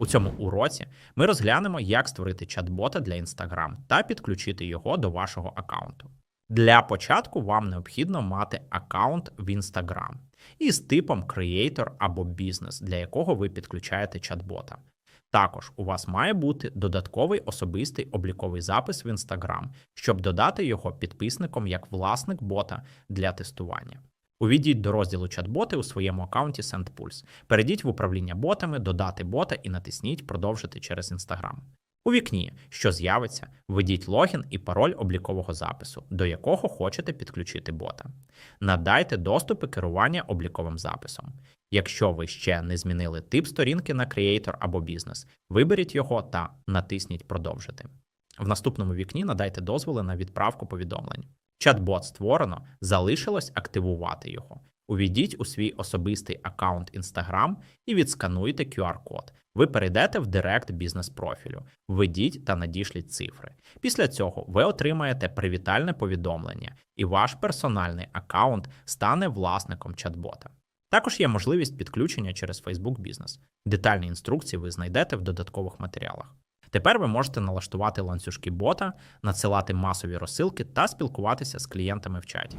У цьому уроці ми розглянемо, як створити чат-бота для Instagram та підключити його до вашого аккаунту. Для початку вам необхідно мати аккаунт в Instagram із типом Creator або Business, для якого ви підключаєте чат-бота. Також у вас має бути додатковий особистий обліковий запис в Instagram, щоб додати його підписникам як власник бота для тестування. Увійдіть до розділу чат-боти у своєму аккаунті SendPulse. Перейдіть в управління ботами, додати бота і натисніть Продовжити через Instagram. У вікні, що з'явиться, введіть логін і пароль облікового запису, до якого хочете підключити бота. Надайте доступи керування обліковим записом. Якщо ви ще не змінили тип сторінки на Creator або бізнес, виберіть його та натисніть Продовжити. В наступному вікні надайте дозволи на відправку повідомлень. Чат-бот створено, залишилось активувати його. Увійдіть у свій особистий аккаунт Instagram і відскануйте QR-код. Ви перейдете в директ бізнес-профілю, введіть та надішліть цифри. Після цього ви отримаєте привітальне повідомлення, і ваш персональний аккаунт стане власником чат-бота. Також є можливість підключення через Facebook Business. Детальні інструкції ви знайдете в додаткових матеріалах. Тепер ви можете налаштувати ланцюжки бота, надсилати масові розсилки та спілкуватися з клієнтами в чаті.